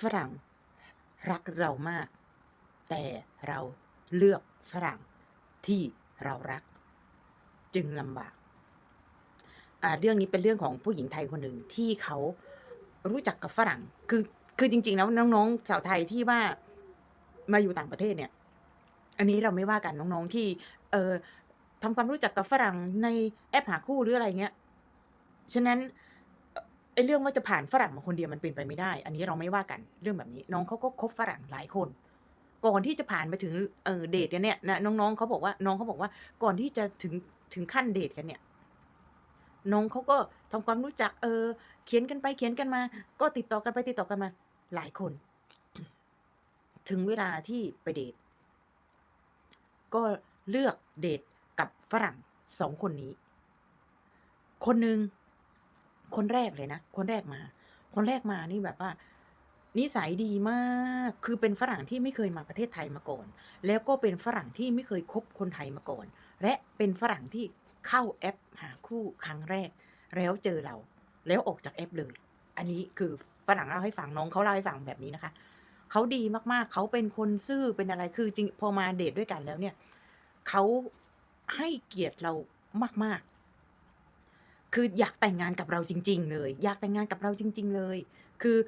ฝรั่ง รักเรามาก แต่เราเลือกฝรั่งที่เรารัก จึงลำบากอ่าเรื่องนี้เป็นเรื่องของผู้หญิงไทยคนหนึ่งที่เขารู้จักกับฝรั่ง คือคือจริง ๆ แล้วน้องๆชาวไทยที่ว่ามาอยู่ต่างประเทศเนี่ย อันนี้เราไม่ว่ากันน้องๆที่ เอ่อทำความรู้จักกับฝรั่งในแอปหาคู่หรืออะไรเงี้ย ฉะนั้น ไอ้เรื่องว่าจะผ่านฝรั่งมาคนเดียวมันเป็นไปไม่ได้ อันนี้เราไม่ว่ากันเรื่องแบบนี้ น้องเขาก็คบฝรั่งหลายคน ก่อนที่จะผ่านไปถึงเอ่อเดตกันเนี่ยนะน้องๆเขาบอกว่าน้องเขาบอกว่าก่อนที่จะถึงถึงขั้นเดตกันเนี่ย น้องเขาก็ทำความรู้จัก เออ เขียนกันไปเขียนกันมา ก็ติดต่อกันไปติดต่อกันมา หลายคน ถึงเวลาที่ไปเดตก็เลือกเดตกับฝรั่ง2คนนี้ คนหนึ่ง คนแรกเลยนะ คนแรกมา คนแรกมานี่แบบว่า นิสัยดีมาก คือเป็นฝรั่งที่ไม่เคยมาประเทศไทยมาก่อน แล้วก็เป็นฝรั่งที่ไม่เคยคบคนไทยมาก่อน และเป็นฝรั่งที่เข้าแอปหาคู่ครั้งแรก แล้วเจอเรา แล้วออกจากแอปเลย อันนี้คือฝรั่งเล่าให้ฟังน้องเขาเล่าให้ฟังแบบนี้นะคะ เขาดีมากๆ เขาเป็นคนซื่อเป็นอะไร คือจริงพอมาเดตด้วยกันแล้วเนี่ย เขาให้เกียรติเรามากๆ คืออยากแต่งงานกับเราจริง ๆ เลย อยากแต่งงานกับเราจริง ๆ เลย คือ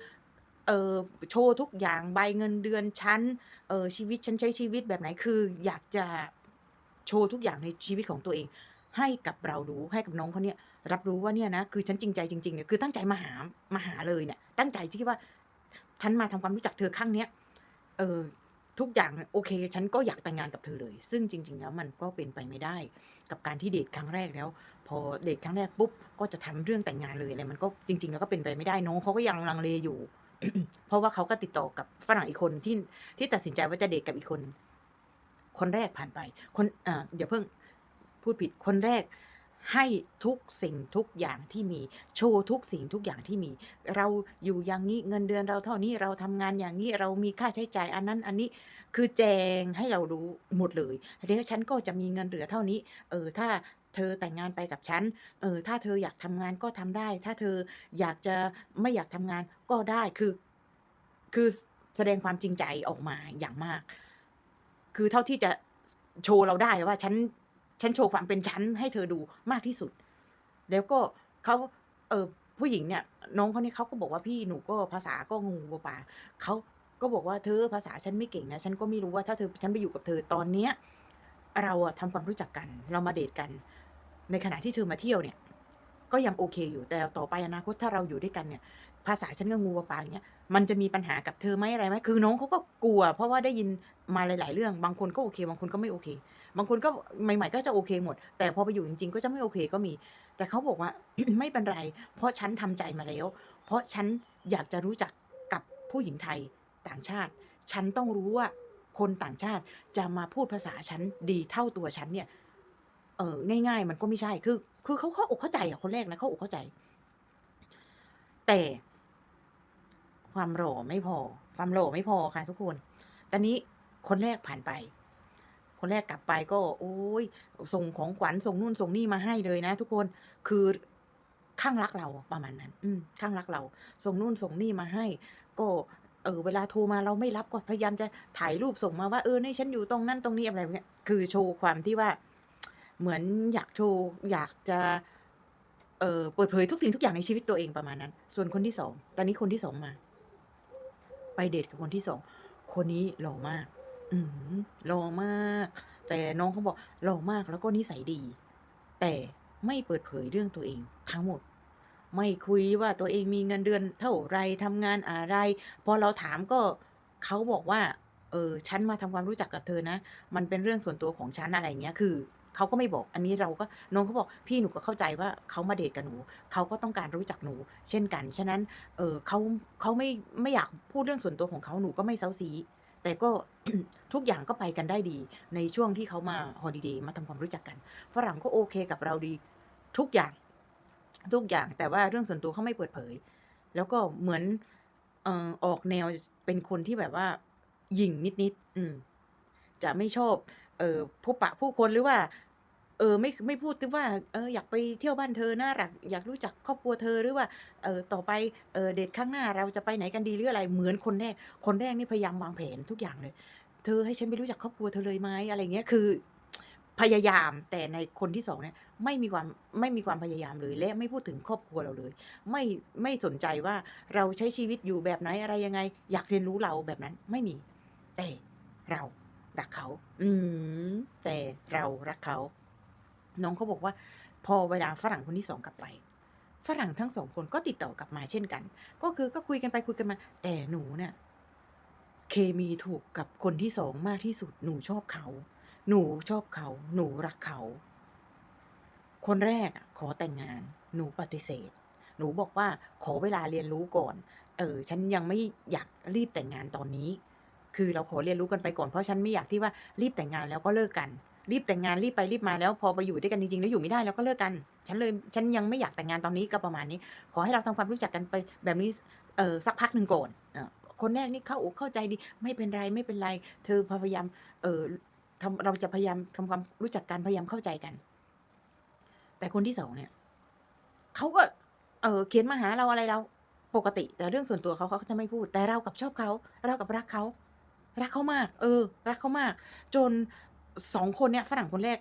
เอ่อ โชว์ทุกอย่าง ใบเงินเดือนฉัน เอ่อ ชีวิตฉันใช้ชีวิตแบบไหน คืออยากจะโชว์ทุกอย่างในชีวิตของตัวเอง ให้กับเรารู้ ให้กับน้องเขาเนี่ย รับรู้ว่าเนี่ยนะ คือฉันจริงใจจริง ๆ เนี่ย คือตั้งใจมาหา มาหาเลยเนี่ย ตั้งใจที่ว่า ฉันมาทำความรู้จักเธอครั้งเนี้ย เอ่อ ทุกอย่างโอเค ฉันก็อยากแต่งงานกับเธอเลย ซึ่งจริง ๆ แล้วมันก็เป็นไปไม่ได้ กับการที่เดตครั้งแรกแล้ว พอเดตครั้งแรกปุ๊บก็จะทำเรื่องแต่งงานเลยอะไรมันก็จริง ๆ แล้วก็เป็นไปไม่ได้น้องเขาก็ยังลังเลอยู่ เพราะว่าเขาก็ติดต่อกับฝรั่งอีกคนที่ที่ตัดสินใจว่าจะเดตกับอีกคน คนแรกผ่านไป คนอ่าอย่าเพิ่งพูดผิดคนแรก ให้ทุกสิ่งทุกอย่างที่มี โชว์ทุกสิ่งทุกอย่างที่มี เราอยู่อย่างงี้เงินเดือนเราเท่านี้เราทำงานอย่างงี้เรามีค่าใช้จ่ายอันนั้นอันนี้คือแจงให้เรารู้หมดเลยแล้วฉันก็จะมีเงินเหลือเท่านี้ เออถ้าเธอแต่งงานไปกับฉัน เออ ถ้าเธออยากทำงานก็ทำได้ ถ้าเธออยากจะไม่อยากทำงานก็ได้ คือ คือแสดงความจริงใจออกมาอย่างมาก คือเท่าที่จะโชว์เราได้ว่าฉัน ฉันโชว์ความเป็นฉันให้เธอดูมากที่สุด แล้วก็เขาเออผู้หญิงเนี่ย น้องเขาเนี่ยเขาก็บอกว่าพี่หนูก็ภาษาก็งูปป่าเขาก็บอกว่าเธอภาษาฉันไม่เก่งนะฉันก็ไม่รู้ว่าถ้าเธอฉันไปอยู่กับเธอตอนเนี้ยเราอะทำความรู้จักกัน เรามาเดทกัน ในขณะที่เธอมาเที่ยวเนี่ย ก็ยังโอเคอยู่แต่ต่อไปอนาคตถ้าเราอยู่ด้วยกันเนี่ย ภาษาฉันก็งูปลาอย่างเงี้ยมันจะมีปัญหากับเธอไหมอะไรไหมคือน้องเขาก็กลัว เพราะว่าได้ยินมาหลาย ๆ เรื่อง บางคนก็โอเค บางคนก็ไม่โอเค บางคนก็ใหม่ ๆ ก็จะโอเคหมด แต่พอไปอยู่จริง ๆ ก็จะไม่โอเคก็มี แต่เขาบอกว่าไม่เป็นไร เพราะฉันทำใจมาแล้ว เพราะฉันอยากจะรู้จักกับผู้หญิงไทยต่างชาติ ฉันต้องรู้ว่าคนต่างชาติจะมาพูดภาษาฉันดีเท่าตัวฉันเนี่ยเอ่อง่าย ๆ มันก็ไม่ใช่คือ คือเขาเข้าอกเข้าใจอะคนแรกนะเข้าอกเข้าใจ แต่ความหล่อไม่พอ ความหล่อไม่พอค่ะ ทุกคน ตอนนี้คนแรกผ่านไป คนแรกกลับไปก็ โอ๊ยส่งของขวัญส่งนู่นส่งนี่มาให้เลยนะ ทุกคน คือคลั่งรักเราประมาณนั้น อืมคลั่งรักเรา ส่งนู่นส่งนี่มาให้ ก็เออเวลาโทรมาเราไม่รับก็พยายามจะถ่ายรูปส่งมาว่าเออนี่ฉันอยู่ตรงนั้นตรงนี้อะไรเนี้ยคือโชว์ความที่ว่า เหมือนอยากโชว์อยากจะเอ่อเปิดเผยทุกสิ่งทุกอย่างในชีวิตตัวเองประมาณนั้น ส่วนคนที่2ตอนนี้คนที่2มา ไปเดตกับคนที่2คนนี้หล่อมาก อืหล่อมาก แต่น้องเขาบอกหล่อมากแล้วก็นิสัยดี แต่ไม่เปิดเผยเรื่องตัวเองทั้งหมด ไม่คุยว่าตัวเองมีเงินเดือนเท่าไรทำงานอะไร พอเราถามก็เขาบอกว่า เออฉันมาทำความรู้จักกับเธอนะ มันเป็นเรื่องส่วนตัวของฉันอะไรเงี้ยคือ เขาก็ไม่บอก อันนี้เราก็น้องเขาบอกพี่หนูก็เข้าใจว่าเขามาเดตกับหนูเขาก็ต้องการรู้จักหนู เช่นกัน ฉะนั้นเออเขาเขาไม่ไม่อยากพูดเรื่องส่วนตัวของเขาหนูก็ไม่เซาซีแต่ก็ทุกอย่างก็ไปกันได้ดี ในช่วงที่เขามาฮอลิเดย์มาทำความรู้จักกัน ฝรั่งก็โอเคกับเราดี ทุกอย่าง ทุกอย่างแต่ว่าเรื่องส่วนตัวเขาไม่เปิดเผย แล้วก็เหมือนเออออกแนวเป็นคนที่แบบว่าหยิ่งนิดๆอืมจะไม่ชอบ เออพบปะผู้คนหรือว่า เออไม่ไม่พูดถึงว่าเอออยากไปเที่ยวบ้านเธอนะหรักอยากรู้จักครอบครัวเธอหรือว่าเออต่อไปเออเดตครั้งหน้าเราจะไปไหนกันดีหรืออะไรเหมือนคนแรกคนแรกนี่พยายามวางแผนทุกอย่างเลย เธอให้ฉันไปรู้จักครอบครัวเธอเลยไหมอะไรเงี้ยคือ พยายามแต่ในคนที่2เนี่ยไม่มีความไม่มีความพยายามเลยและไม่พูดถึงครอบครัวเราเลย ไม่ไม่สนใจว่าเราใช้ชีวิตอยู่แบบไหนอะไรยังไง อยากเรียนรู้เราแบบนั้นไม่มี แต่เรารักเขา อืมแต่เรารักเขา น้องเขาบอกว่า พอเวลาฝรั่งคนที่2กลับไป ฝรั่งทั้ง2คนก็ติดต่อกลับมาเช่นกัน ก็คือก็คุยกันไปคุยกันมา แต่หนูเนี่ยเคมีถูกกับคนที่2มากที่สุด หนูชอบเขา หนูชอบเขา หนูรักเขา คนแรกอะขอแต่งงาน หนูปฏิเสธ หนูบอกว่าขอเวลาเรียนรู้ก่อน เออ ฉันยังไม่อยากรีบแต่งงานตอนนี้ คือเราขอเรียนรู้กันไปก่อนเพราะฉันไม่อยากที่ว่ารีบแต่งงานแล้วก็เลิกกัน รีบแต่งงานรีบไปรีบมาแล้วพอไปอยู่ด้วยกันจริงๆแล้วอยู่ไม่ได้แล้วก็เลิกกัน ฉันเลยฉันยังไม่อยากแต่งงานตอนนี้ก็ประมาณนี้ ขอให้เราทำความรู้จักกันไปแบบนี้เออสักพักหนึ่งก่อนออคนแรกนี่เข้าอกเข้าใจดีไม่เป็นไรไม่เป็นไร เธอพยายามเออทำเราจะพยายามทำความรู้จักกันพยายามเข้าใจกัน แต่คนที่2เนี่ยเขาก็เออเขียนมาหาเราอะไรเราปกติ แต่เรื่องส่วนตัวเขาเขาจะไม่พูด แต่เรากับชอบเขาเรากับรักเขารักเขามาก เออ รักเขามาก จน 2คนเนี่ยฝรั่งคนแรก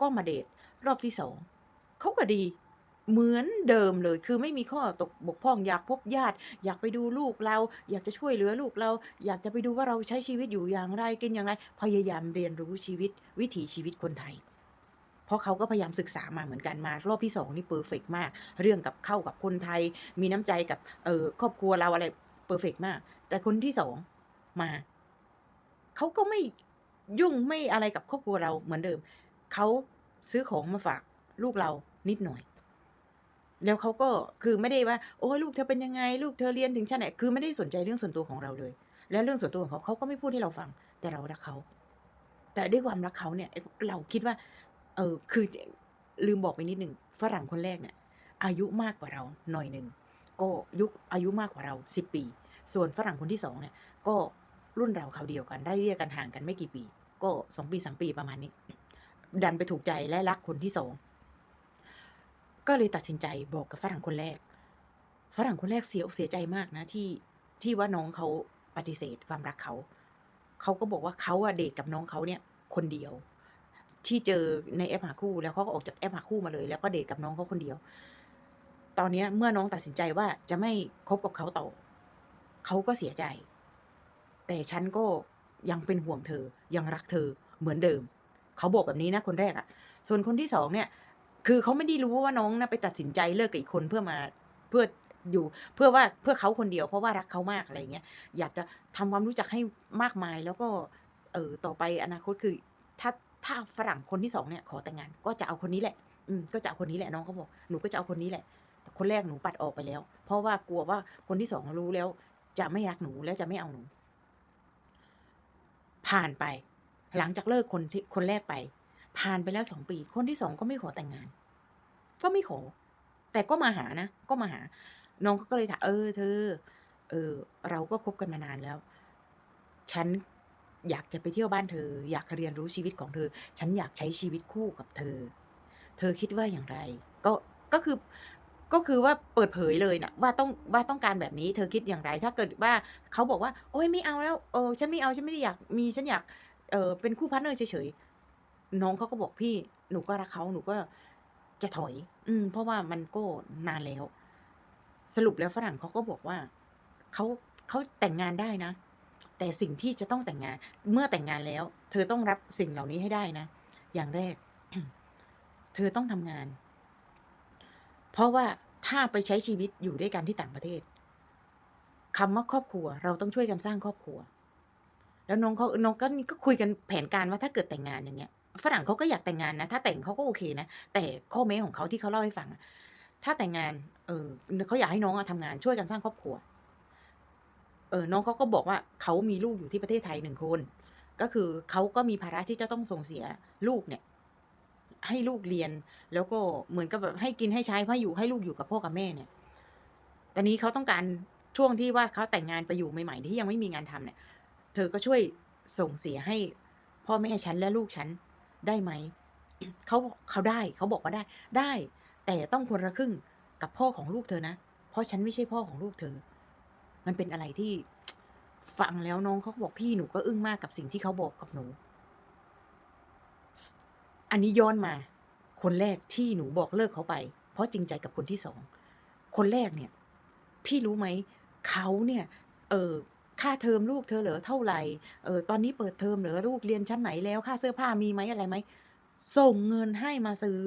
ก็มาเดตรอบที่2เขาก็ดีเหมือนเดิมเลย คือไม่มีข้อตกบกพร่องอยากพบญาติ อยากไปดูลูกเรา อยากจะช่วยเหลือลูกเรา อยากจะไปดูว่าเราใช้ชีวิตอยู่อย่างไรกินอย่างไร พยายามเรียนรู้ชีวิตวิถีชีวิตคนไทย เพราะเขาก็พยายามศึกษามาเหมือนกันมารอบที่2นี่เพอร์เฟกต์มาก เรื่องกับเข้ากับคนไทย มีน้ำใจกับเออครอบครัวเราอะไรเพอร์เฟกต์มาก แต่คนที่2มาเขาก็ไม่ ยุ่งไม่อะไรกับครอบครัวเราเหมือนเดิม เขาซื้อของมาฝากลูกเรานิดหน่อย แล้วเขาก็คือไม่ได้ว่า โอ๊ยลูกเธอเป็นยังไง ลูกเธอเรียนถึงชั้นไหนคือไม่ได้สนใจเรื่องส่วนตัวของเราเลย และเรื่องส่วนตัวของเขาเขาก็ไม่พูดให้เราฟัง แต่เรารักเขา แต่ด้วยความรักเขาเนี่ย เราคิดว่า เออคือลืมบอกไปนิดหนึ่งฝรั่งคนแรกเนี่ย อายุมากกว่าเราหน่อยหนึ่งก็ยุคอายุมากกว่าเรา10ปี ส่วนฝรั่งคนที่2เนี่ย ก็ รุ่นราวคราวเดียวกันไล่เลี่ยกันห่างกันไม่กี่ปี ก็2ปี3ปีประมาณนี้ ดันไปถูกใจและรักคนที่2ก็เลยตัดสินใจบอกกับฝรั่งคนแรก ฝรั่งคนแรกเสียอกเสียใจมากนะที่ที่ว่าน้องเขาปฏิเสธความรักเขา เขาก็บอกว่าเขาอะเดตกับน้องเขาเนี่ย คนเดียว ที่เจอในแอปหาคู่ แล้วเขาก็ออกจากแอปหาคู่มาเลย แล้วก็เดทกับน้องเขาคนเดียว ตอนเนี้ยเมื่อน้องตัดสินใจว่าจะไม่คบกับเขาต่อ เขาก็เสียใจ แต่ฉันก็ยังเป็นห่วงเธอ ยังรักเธอเหมือนเดิม เขาบอกแบบนี้นะคนแรกอะส่วนคนที่2เนี่ย คือเขาไม่ได้รู้ว่าน้องน่ะไปตัดสินใจเลิกกับอีกคนเพื่อมาเพื่ออยู่เพื่อว่าเพื่อเขาคนเดียวเพราะว่ารักเขามากอะไรเงี้ยอยากจะทำความรู้จักให้มากมายแล้วก็เออต่อไปอนาคตคือถ้าถ้าฝรั่งคนที่2เนี่ยขอแต่งงานก็จะเอาคนนี้แหละ อืมก็จะเอาคนนี้แหละน้องเขาบอกหนูก็จะเอาคนนี้แหละแต่คนแรกหนูปัดออกไปแล้ว เพราะว่ากลัวว่าคนที่2รู้แล้ว จะไม่รักหนูและจะไม่เอาหนู ผ่านไป หลังจากเลิกคนที่คนแรกไป ผ่านไปแล้ว2ปี คนที่2ก็ไม่ขอแต่งงาน ก็ไม่ขอ แต่ก็มาหานะ ก็มาหา น้องเขาก็เลยถาม"เออเธอ เอ่อเราก็คบกันมานานแล้ว ฉันอยากจะไปเที่ยวบ้านเธอ อยากเรียนรู้ชีวิตของเธอ ฉันอยากใช้ชีวิตคู่กับเธอ เธอคิดว่าอย่างไร?"ก็ก็คือ ก็คือว่าเปิดเผยเลยนะว่าต้องว่าต้องการแบบนี้เธอคิดอย่างไร?ถ้าเกิดว่าเขาบอกว่า"โอ๊ยไม่เอาแล้วเออฉันไม่เอาฉันไม่ได้อยากมีฉันอยากเออเป็นคู่พาร์ตเนอร์เฉยๆ"น้องเขาก็บอก"พี่หนูก็รักเขาหนูก็จะถอย"อืม เพราะว่ามันก็นานแล้ว สรุปแล้วฝรั่งเขาก็บอกว่าเขาเขาแต่งงานได้นะ แต่สิ่งที่จะต้องแต่งงาน เมื่อแต่งงานแล้ว เธอต้องรับสิ่งเหล่านี้ให้ได้นะ อย่างแรก เธอต้องทำงาน เพราะว่าถ้าไปใช้ชีวิตอยู่ด้วยกันที่ต่างประเทศคำว่าครอบครัว เราต้องช่วยกันสร้างครอบครัว แล้วน้องเขาน้องก็ก็คุยกันแผนการว่าถ้าเกิดแต่งงานอย่างเงี้ยฝรั่งเขาก็อยากแต่งงานนะ ถ้าแต่งเขาก็โอเคนะ แต่ข้อแม้ของเขาที่เขาเล่าให้ฟัง ถ้าแต่งงาน เออเขาอยากให้น้องอะทำงานช่วยกันสร้างครอบครัว เออน้องเขาก็บอกว่าเขามีลูกอยู่ที่ประเทศไทย1คน ก็คือเขาก็มีภาระที่จะต้องส่งเสียลูกเนี่ย ให้ลูกเรียน แล้วก็เหมือนกับแบบให้กินให้ใช้ให้อยู่ให้ลูกอยู่กับพ่อกับแม่เนี่ย ตอนนี้เขาต้องการช่วงที่ว่าเขาแต่งงานไปอยู่ใหม่ๆที่ยังไม่มีงานทำเนี่ย เธอก็ช่วยส่งเสียให้พ่อแม่ฉันและลูกฉันได้ไหม?เขาเขาได้เขาบอกว่าได้ได้ แต่ต้องคนละครึ่งกับพ่อของลูกเธอนะ เพราะฉันไม่ใช่พ่อของลูกเธอ มันเป็นอะไรที่ฟังแล้วน้องเขาบอกพี่หนูก็อึ้งมากกับสิ่งที่เขาบอกกับหนู อันนี้ย้อนมา คนแรกที่หนูบอกเลิกเขาไป เพราะจริงใจกับคนที่สอง คนแรกเนี่ย พี่รู้ไหมเขาเนี่ย เออค่าเทอมลูกเธอเหลือเท่าไหร่ เออตอนนี้เปิดเทอมเหลือลูกเรียนชั้นไหนแล้วค่าเสื้อผ้ามีไหมอะไรไหมส่งเงินให้มาซื้อ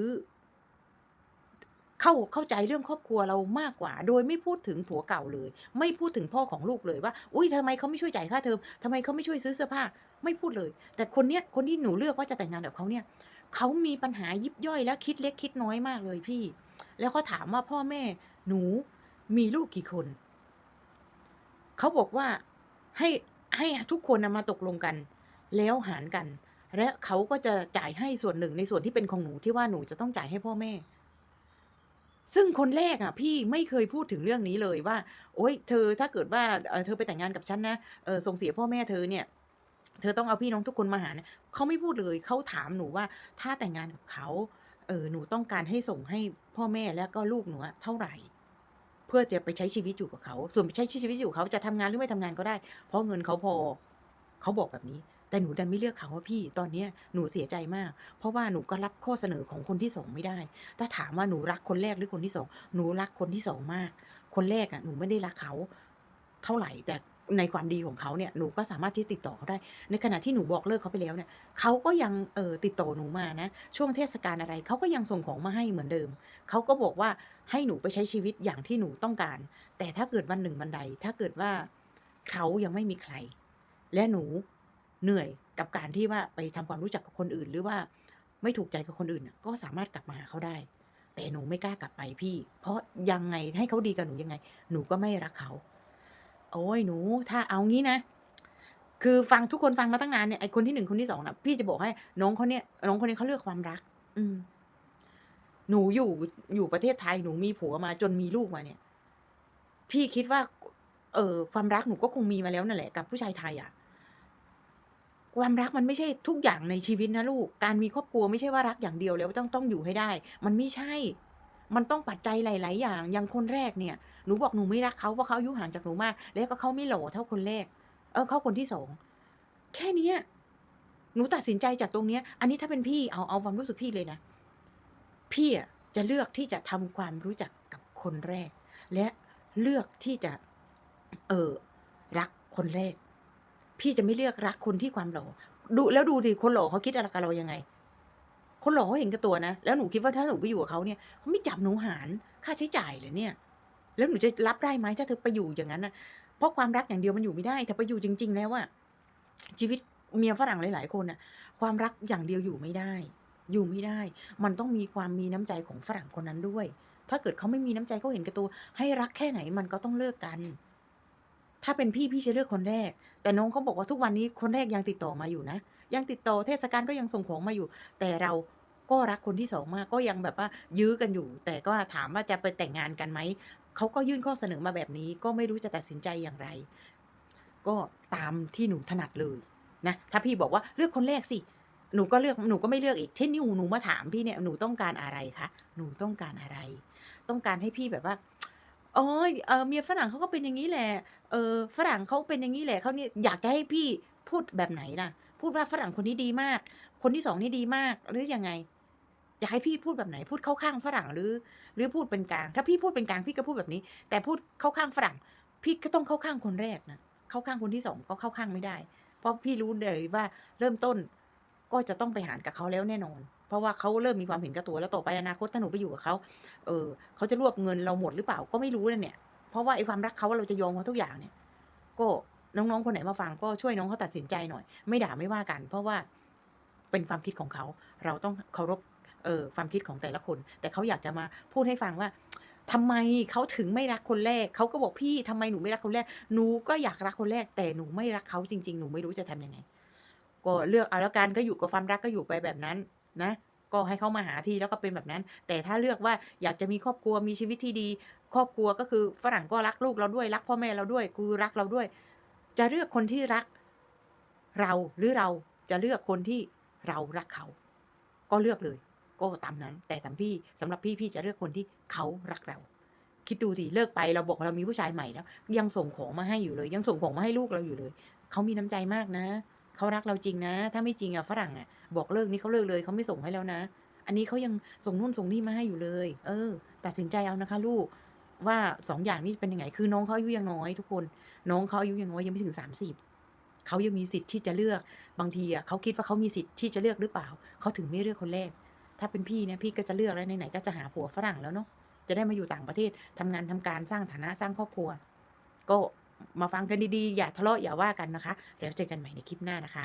เข้าเข้าใจเรื่องครอบครัวเรามากกว่า โดยไม่พูดถึงผัวเก่าเลย ไม่พูดถึงพ่อของลูกเลยว่า อุ๊ยทำไมเขาไม่ช่วยจ่ายค่าเทอมทำไมเขาไม่ช่วยซื้อเสื้อผ้า ไม่พูดเลย แต่คนเนี้ยคนที่หนูเลือกว่าจะแต่งงานกับเขาเนี่ย เขามีปัญหายิบย่อยและคิดเล็กคิดน้อยมากเลยพี่ แล้วเขาถามว่าพ่อแม่หนูมีลูกกี่คน เขาบอกว่าให้ให้ทุกคนมาตกลงกัน แล้วหารกัน และเขาก็จะจ่ายให้ส่วนหนึ่งในส่วนที่เป็นของหนูที่ว่าหนูจะต้องจ่ายให้พ่อแม่ ซึ่งคนแรกอะ พี่ไม่เคยพูดถึงเรื่องนี้เลยว่า โอ๊ยเธอถ้าเกิดว่าเธอไปแต่งงานกับฉันนะเออส่งเสียพ่อแม่เธอเนี่ย เธอต้องเอาพี่น้องทุกคนมาหารนะเขาไม่พูดเลยเขาถามหนูว่าถ้าแต่งงานกับเขาเออหนูต้องการให้ส่งให้พ่อแม่แล้วก็ลูกหนูอะเท่าไหร่ เพื่อจะไปใช้ชีวิตอยู่กับเขา ส่วนไปใช้ชีวิตอยู่เขาจะทำงานหรือไม่ทำงานก็ได้ เพราะเงินเขาพอเขาบอกแบบนี้ แต่หนูดันไม่เลือกเขาอะพี่ตอนเนี้ยหนูเสียใจมาก เพราะว่าหนูก็รับข้อเสนอของคนที่2ไม่ได้ ถ้าถามว่าหนูรักคนแรกหรือคนที่2หนูรักคนที่2มาก คนแรกอะหนูไม่ได้รักเขาเท่าไหร่แต่ ในความดีของเขาเนี่ยหนูก็สามารถที่ติดต่อเขาได้ ในขณะที่หนูบอกเลิกเขาไปแล้วเนี่ยเขาก็ยังเออติดต่อหนูมานะ ช่วงเทศกาลอะไรเขาก็ยังส่งของมาให้เหมือนเดิม เขาก็บอกว่าให้หนูไปใช้ชีวิตอย่างที่หนูต้องการ แต่ถ้าเกิดวันหนึ่งวันใด ถ้าเกิดว่าเขายังไม่มีใคร และหนูเหนื่อยกับการที่ว่าไปทำความรู้จักกับคนอื่น หรือว่าไม่ถูกใจกับคนอื่นน่ะก็สามารถกลับมาหาเขาได้ แต่หนูไม่กล้ากลับไปพี่ เพราะยังไงให้เขาดีกับหนูยังไง หนูก็ไม่รักเขา โอ๊ยหนู ถ้าเอางี้นะ คือฟังทุกคนฟังมาตั้งนานเนี่ยไอคนที่1คนที่2น่ะพี่จะบอกให้น้องคนเนี้ยน้องคนนี้เขาเลือกความรัก อืม หนูอยู่อยู่ประเทศไทยหนูมีผัวมา จนมีลูกมาเนี่ย พี่คิดว่า เออความรักหนูก็คงมีมาแล้วนั่นแหละกับผู้ชายไทยอะความรักมันไม่ใช่ทุกอย่างในชีวิตนะลูก การมีครอบครัวไม่ใช่ว่ารักอย่างเดียวแล้วต้องต้องอยู่ให้ได้ มันไม่ใช่ มันต้องปัจจัยหลาย ๆ อย่าง อย่างคนแรกเนี่ย หนูบอกหนูไม่รักเขาเพราะเขาอายุห่างจากหนูมาก แล้วก็เขาไม่หล่อเท่าคนแรก เออเขาคนที่2แค่นี้หนูตัดสินใจจากตรงเนี้ย อันนี้ถ้าเป็นพี่เอาเอาความรู้สึกพี่เลยนะ พี่อะจะเลือกที่จะทำความรู้จักกับคนแรก และเลือกที่จะ เออรักคนแรก พี่จะไม่เลือกรักคนที่ความหล่อ ดูแล้วดูสิคนหล่อเขาคิดอะไรกับเรายังไง คนหล่อเขาเห็นแก่ตัวนะ แล้วหนูคิดว่าถ้าหนูไปอยู่กับเขาเนี่ยเขาไม่จับหนูหารค่าใช้จ่ายเหรอเนี่ย แล้วหนูจะรับได้ไหมถ้าเธอไปอยู่อย่างงั้นนะเพราะความรักอย่างเดียวมันอยู่ไม่ได้ แต่ไปอยู่จริง ๆ แล้วอะชีวิตเมียฝรั่งหลาย ๆ คนน่ะ ความรักอย่างเดียวอยู่ไม่ได้ อยู่ไม่ได้ มันต้องมีความมีน้ำใจของฝรั่งคนนั้นด้วย ถ้าเกิดเขาไม่มีน้ำใจเขาเห็นแก่ตัว ให้รักแค่ไหนมันก็ต้องเลิกกัน ถ้าเป็นพี่พี่จะเลือกคนแรก แต่น้องเขาบอกว่าทุกวันนี้คนแรกยังติดต่อมาอยู่นะ ยังติดต่อเทศกาลก็ยังส่งของมาอยู่ แต่เราก็รักคนที่2มากก็ยังแบบว่ายื้อกันอยู่ แต่ก็ถามว่าจะไปแต่งงานกันไหมเขาก็ยื่นข้อเสนอมาแบบนี้ ก็ไม่รู้จะตัดสินใจอย่างไร ก็ตามที่หนูถนัดเลยนะถ้าพี่บอกว่าเลือกคนแรกสิหนูก็เลือกหนูก็ไม่เลือกอีกที่นิวหนูมาถามพี่เนี่ยหนูต้องการอะไรคะหนูต้องการอะไร ต้องการให้พี่แบบว่าโอ๊ยเอ่อเมียฝรั่งเขาก็เป็นอย่างงี้แหละเอ่อฝรั่งเขาเป็นอย่างงี้แหละเขาเนี่ยอยากจะให้พี่พูดแบบไหนล่ะ พูดว่าฝรั่งคนนี้ดีมาก คนที่2นี่ดีมาก หรือยังไง อยากให้พี่พูดแบบไหน พูดเข้าข้างฝรั่งหรือ หรือพูดเป็นกลาง ถ้าพี่พูดเป็นกลางพี่ก็พูดแบบนี้ แต่พูดเข้าข้างฝรั่ง พี่ก็ต้องเข้าข้างคนแรกนะ เข้าข้างคนที่2ก็เข้าข้างไม่ได้ เพราะพี่รู้เลยว่าเริ่มต้นก็จะต้องไปหารกับเขาแล้วแน่นอน เพราะว่าเขาเริ่มมีความเห็นแก่ตัวแล้วต่อไปอนาคตถ้าหนูไปอยู่กับเขา เออเขาจะรวบเงินเราหมดหรือเปล่าก็ไม่รู้นะเนี่ย เพราะว่าไอ้ความรักเขาเราจะยอมเขาทุกอย่างเนี่ย ก็ น้องๆคนไหนมาฟังก็ช่วยน้องเขาตัดสินใจหน่อย ไม่ด่าไม่ว่ากัน เพราะว่าเป็นความคิดของเขา เราต้องเคารพเออความคิดของแต่ละคน แต่เขาอยากจะมาพูดให้ฟังว่าทำไมเขาถึงไม่รักคนแรก เขาก็บอกพี่ทำไมหนูไม่รักคนแรก หนูก็อยากรักคนแรก แต่หนูไม่รักเขาจริง ๆ หนูไม่รู้จะทำยังไง ก็เลือกเอาแล้วกันก็อยู่กับความรักก็อยู่ไปแบบนั้นนะก็ให้เขามาหาที่แล้วก็เป็นแบบนั้น แต่ถ้าเลือกว่าอยากจะมีครอบครัวมีชีวิตที่ดี ครอบครัวก็คือฝรั่งก็รักลูกเราด้วยรักพ่อแม่เราด้วยคือรักเราด้วย จะเลือกคนที่รัก เราหรือเราจะเลือกคนที่เรารักเขา ก็เลือกเลย ก็ตามนั้น แต่สำพี่สำหรับพี่พี่จะเลือกคนที่เขารักเรา คิดดูดิเลิกไปเราบอกเรามีผู้ชายใหม่แล้ว ยังส่งของมาให้อยู่เลย ยังส่งของมาให้ลูกเราอยู่เลย เขามีน้ำใจมากนะเขารักเราจริงนะ ถ้าไม่จริงอะฝรั่งอะบอกเลิกนี่เขาเลิกเลยเขาไม่ส่งให้แล้วนะ อันนี้เขายังส่งนู่นส่งนี่มาให้อยู่เลย เออ ตัดสินใจเอานะคะ ลูก ว่าสองอย่างนี้เป็นยังไง คือน้องเขาอายุยังน้อยทุกคน น้องเขาอายุยังน้อยยังไม่ถึงสามสิบเขายังมีสิทธิ์ที่จะเลือก บางทีอะเขาคิดว่าเขามีสิทธิ์ที่จะเลือกหรือเปล่า เขาถึงไม่เลือกคนแรก ถ้าเป็นพี่เนี่ยพี่ก็จะเลือกแล้วไหนๆก็จะหาผัวฝรั่งแล้วเนาะ จะได้มาอยู่ต่างประเทศทำงานทำการสร้างฐานะสร้างครอบครัว ก็มาฟังกันดีๆ อย่าทะเลาะอย่าว่ากันนะคะ แล้วเจอกันใหม่ในคลิปหน้านะคะ